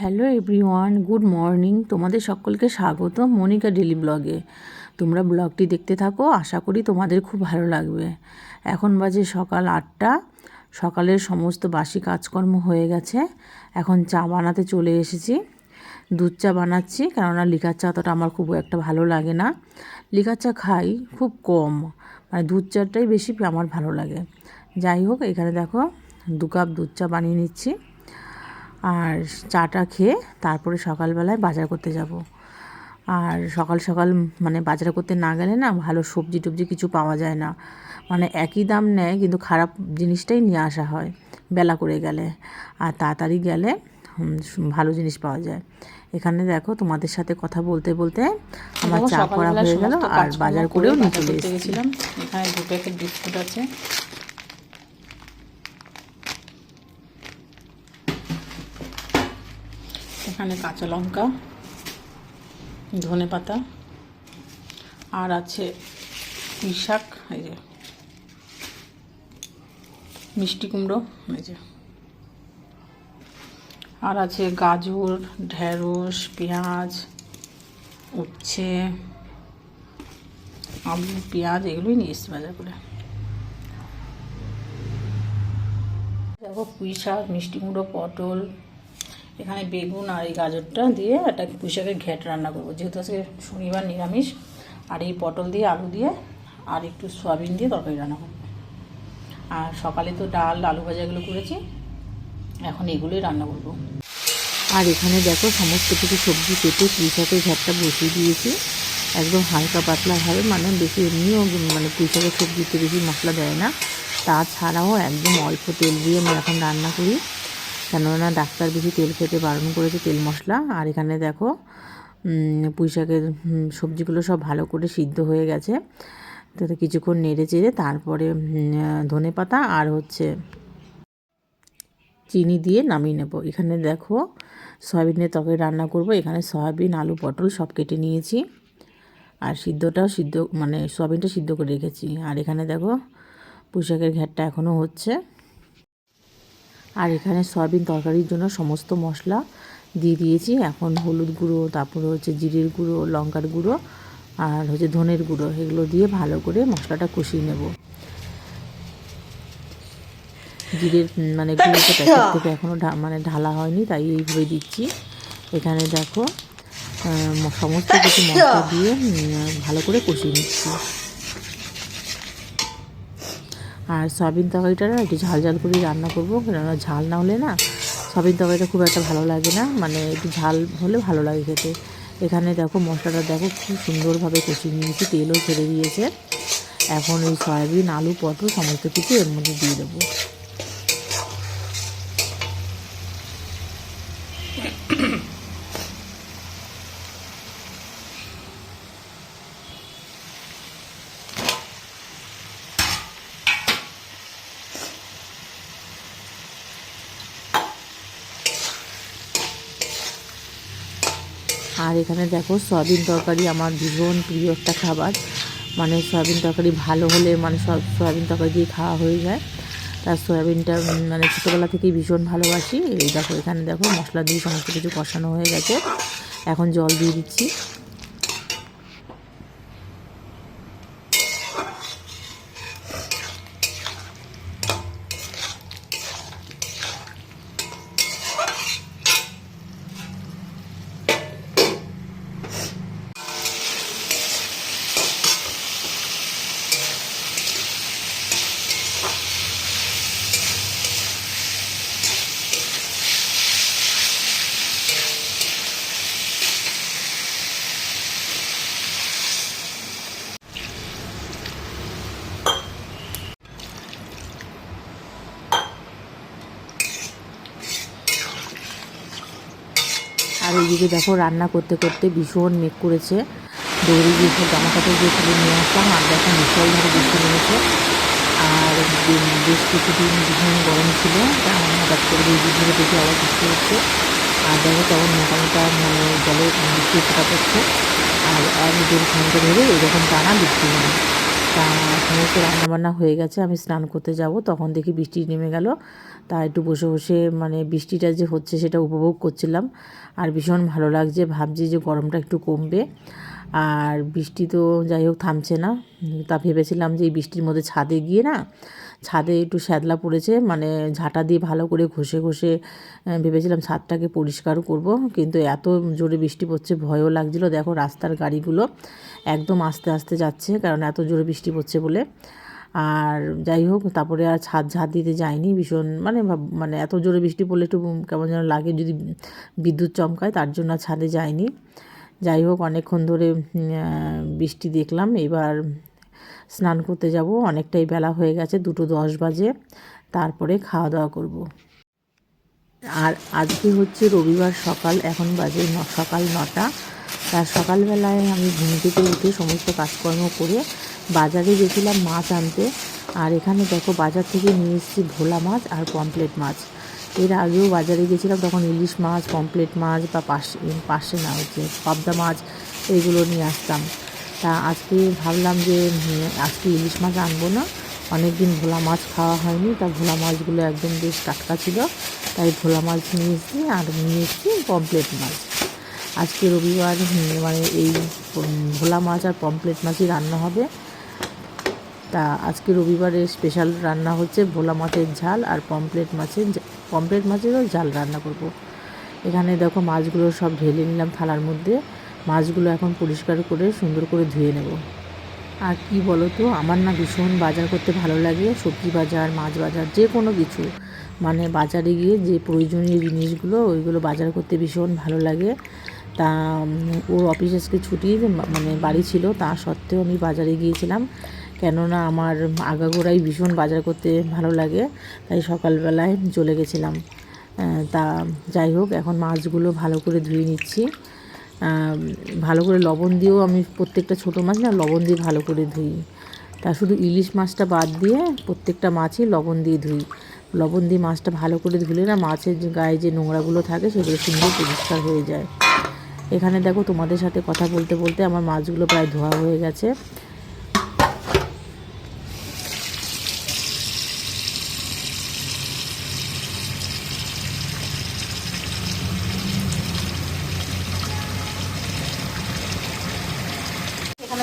Hello everyone good morning তোমাদের সকলকে স্বাগত মনিকা ডেলি ব্লগে তোমরা ব্লগটি দেখতে থাকো, আশা করি তোমাদের খুব ভালো লাগবে। এখন বাজে সকাল আটটা। সকালের সমস্ত বাসি কাজকর্ম হয়ে গেছে। এখন চা বানাতে চলে এসেছি। দুধ চা বানাচ্ছি, কেননা লিকার চা অতটা আমার খুব একটা ভালো লাগে না। লিকার চা খাই, খুব কম। মানে দুধ চাটাই বেশি আমার ভালো লাগে। যাই হোক, এখানে দেখো দু কাপ দুধ চা বানিয়ে নিচ্ছি। আর চাটা খেয়ে তারপরে সকালবেলায় বাজার করতে যাব। আর সকাল সকাল মানে বাজার করতে না গেলে না ভালো সবজি টবজি কিছু পাওয়া যায় না। মানে একই দাম নেয় কিন্তু খারাপ জিনিসটাই নিয়ে আসা হয় বেলা করে গেলে। আর তাড়াতাড়ি গেলে ভালো জিনিস পাওয়া যায়। এখানে দেখো তোমাদের সাথে কথা বলতে বলতে আমার চা করা হয়ে গেল আর বাজার করেও নিয়ে চলে গেছিলাম। এখানে দু প্যাকেট বিস্কুট আছে। এখানে কাঁচা লঙ্কা, ধনে পাতা, আর আছে পুঁই শাক, এই যে মিষ্টি কুমড়ো, এই যে। আর আছে গাজর, ঢেঁড়স, পেঁয়াজ, উচ্ছে, আলু, পেঁয়াজ, এগুলোই নিয়ে এসছি বাজার করে। দেখো পুঁই শাক, মিষ্টি কুমড়ো, পটল এখানে বেগুন আর এই গাজরটা দিয়ে একটা পুঁই শাকের ঘ্যাট রান্না করব। যেহেতু আজকে শনিবার নিরামিষ, আর এই পটল দিয়ে আলু দিয়ে আর একটু সয়াবিন দিয়ে তরকারি রান্না করব। আর সকালে তো ডাল, আলু ভাজাগুলো করেছি, এখন এগুলোই রান্না করব। আর এখানে দেখো সমস্ত কিছু সবজি কেটে পুঁই শাকের ঘ্যাটটা বসিয়ে দিয়েছি। একদম হালকা পাতলা পাতলাভাবে মানে বেশি এমনিও মানে পুঁই শাকের সবজিতে বেশি মশলা দেয় না। তাছাড়াও একদম অল্প তেল দিয়ে আমি এখন রান্না করি। কেননা ডাক্তার বেশি তেল খেতে বারণ করেছে তেল মশলা। আর এখানে দেখো পুঁই শাকের সবজিগুলো সব ভালো করে সিদ্ধ হয়ে গেছে। তো কিছুক্ষণ নেড়ে চেড়ে তারপরে ধনে পাতা আর হচ্ছে চিনি দিয়ে নামিয়ে নেব। এখানে দেখো, সয়াবিনের তরকারি রান্না করব। এখানে সয়াবিন, আলু, পটল সব কেটে নিয়েছি। আর সিদ্ধটাও সিদ্ধ মানে সয়াবিনটা সিদ্ধ করে রেখেছি। আর এখানে দেখো পুঁশাকের ঘ্যাটটা এখনও হচ্ছে। আর এখানে সয়াবিন তরকারির জন্য সমস্ত মশলা দিয়ে দিয়েছি। এখন হলুদ গুঁড়ো তারপরে হচ্ছে জিরের গুঁড়ো লঙ্কার গুঁড়ো আর হচ্ছে ধনের গুঁড়ো এগুলো দিয়ে ভালো করে মশলাটা কষিয়ে নেব। জিরের মানে গুঁড়োটা প্যাকেট থেকে এখনও মানে ঢালা হয়নি তাই এইভাবে দিচ্ছি। এখানে দেখো সমস্ত কিছু মশলা দিয়ে ভালো করে কষিয়ে নিচ্ছি। আর সয়াবিন তরকারিটা না একটু ঝাল ঝাল করে রান্না করব, কেননা ঝাল না হলে না সয়াবিন তরকারিটা খুব একটা ভালো লাগে না মানে একটু ঝাল হলে ভালো লাগে খেতে। এখানে দেখো মশলাটা দেখো খুব সুন্দরভাবে কষিয়ে নিয়েছি, তেলও ছেড়ে দিয়েছে। এখন ওই সয়াবিন, আলু, পটল, সমস্ত কিছু এর মধ্যে দিয়ে দেবো। আর এখানে দেখো সয়াবিন তরকারি আমার ভীষণ প্রিয় একটা খাবার। মানে সয়াবিন তরকারি ভালো হলে মানে সব সয়াবিন তরকারি দিয়ে খাওয়া হয়ে যায়। তার সয়াবিনটা মানে ছোটোবেলা থেকেই ভীষণ ভালোবাসি। এই দেখো এখানে দেখো মশলা দিয়ে সমস্ত কিছু কষানো হয়ে গেছে। এখন জল দিয়ে দিচ্ছি। আর এইদিকে দেখো রান্না করতে করতে ভীষণ মেঘ করেছে। দৌড়ে গিয়ে সব জামা কাপড় দিয়ে তুলে নিয়ে আসলাম। আর দেখো বিশালভাবে বৃষ্টি নেমেছে আর বেশ কিছুদিন ভীষণ গরম ছিল। হঠাৎ করে দুই দিন দেখি আবার বৃষ্টি হচ্ছে। আর দেখো তখন মোটা মোটা মানে জলে বৃষ্টি ফোটা পড়ছে আর এক দেড় ঘণ্টা ধরে এরকম টানা বৃষ্টি হয় তা সমস্ত রান্নাবান্না হয়ে গেছে, আমি স্নান করতে যাব। তখন দেখি বৃষ্টি নেমে গেল। তা একটু বসে বসে মানে বৃষ্টিটা যে হচ্ছে সেটা উপভোগ করছিলাম। আর ভীষণ ভালো লাগছে, ভাবছি যে গরমটা একটু কমবে। আর বৃষ্টি তো যাই হোক থামছে না। তা ভেবেছিলাম যে এই বৃষ্টির মধ্যে ছাদে গিয়ে না ছাদে একটু শ্যাদলা পড়েছে মানে ঝাঁটা দিয়ে ভালো করে ঘষে ঘষে ভেবেছিলাম ছাদটাকে পরিষ্কার করব, কিন্তু এত জোরে বৃষ্টি পড়ছে, ভয়ও লাগছিল। দেখো রাস্তার গাড়িগুলো একদম আস্তে আস্তে যাচ্ছে, কারণ এত জোরে বৃষ্টি পড়ছে বলে। আর যাই হোক, তারপরে আর ছাদ ঝাঁট দিতে যায়নি ভীষণ মানে মানে এত জোরে বৃষ্টি পড়লে একটু কেমন যেন লাগে, যদি বিদ্যুৎ চমকায়, তার জন্য ছাদে যায়নি যাই হোক, অনেকক্ষণ ধরে বৃষ্টি দেখলাম, এবার স্নান করতে যাব, অনেকটাই বেলা হয়ে গেছে, দুটো দশ বাজে। তারপরে খাওয়া দাওয়া করব। আর আজকে হচ্ছে রবিবার সকাল, এখন বাজে সকাল নটা। তার সকালবেলায় আমি ঘুম থেকে উঠে সমস্ত কাজকর্ম করে বাজারে গেছিলাম মাছ আনতে। আর এখানে দেখো বাজার থেকে নিয়ে এসেছি ভোলা মাছ আর পমপ্লেট মাছ। এর আগেও বাজারে গেছিলাম, তখন ইলিশ মাছ পমপ্লেট মাছ বা পাশে পাশে না হচ্ছে পাবদা মাছ এইগুলো নিয়ে আসতাম। তা আজকে ভাবলাম যে আজকে ইলিশ মাছ আনব না। অনেক দিন ভোলা মাছ খাওয়া হয়নি, তা ভোলা মাছগুলো একদম বেশ টাটকা ছিল। তাই ভোলা মাছ নিয়ে এসেছি আর নিয়ে এসেছি পমপ্লেট মাছ। আজকে রবিবার মানে এই ভোলা মাছ আর পমপ্লেট মাছই রান্না হবে। তা আজকে রবিবারে স্পেশাল রান্না হচ্ছে ভোলা মাছের ঝাল আর পমপ্লেট মাছের পমপ্লেট মাছেরও ঝাল রান্না করব। এখানে দেখো মাছগুলো সব ঢেলে নিলাম থালার মধ্যে। মাছগুলো এখন পরিষ্কার করে সুন্দর করে ধুয়ে নেব। আর কি বলো তো আমার না ভীষণ বাজার করতে ভালো লাগে, সবজি বাজার, মাছ বাজার, যে কোনো কিছু। মানে বাজারে গিয়ে যে প্রয়োজনীয় জিনিসগুলো, ওইগুলো বাজার করতে ভীষণ ভালো লাগে। তা ওর অফিস আজকে ছুটি মানে বাড়ি ছিল, তা সত্ত্বেও আমি বাজারে গিয়েছিলাম। কেননা আমার আগাগোড়াই ভীষণ বাজার করতে ভালো লাগে, তাই সকালবেলায় চলে গেছিলাম। তা, যাই হোক, এখন মাছগুলো ভালো করে ধুয়ে নিচ্ছি। ভালো করে লবণ দিয়েও আমি প্রত্যেকটা ছোটো মাছ না লবণ দিয়ে ভালো করে ধুই। তা শুধু ইলিশ মাছটা বাদ দিয়ে প্রত্যেকটা মাছই লবণ দিয়ে ধুই। লবণ দিয়ে মাছটা ভালো করে ধুলে না মাছের গায়ে যে নোংরাগুলো থাকে সেগুলো সুন্দর পরিষ্কার হয়ে যায়। এখানে দেখো তোমাদের সাথে কথা বলতে বলতে আমার মাছগুলো প্রায় ধোয়া হয়ে গেছে।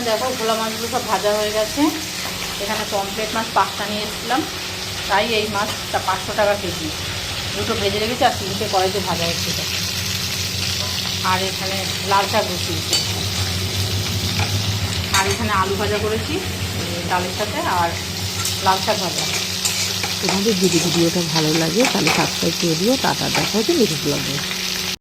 দেখো ভোলা মাছগুলো সব ভাজা হয়ে গেছে। এখানে পমপ্লেট মাছ পাঁচটা নিয়ে এসেছিলাম তাই এই মাছটা পাঁচশো টাকা কেজি। দুটো ভেজে রেখেছি আর তিনটে কড়াইতে ভাজা এটা। আর এখানে লাল শাক বসিয়েছি। আর এখানে আলু ভাজা করেছি ডালের সাথে, আর লাল শাক ভাজা। তোমাদের যদি ভিডিওটা ভালো লাগে, তাহলে সাবস্ক্রাইব করে দিও। টাটা, দেখা হচ্ছে নেক্সট ব্লগে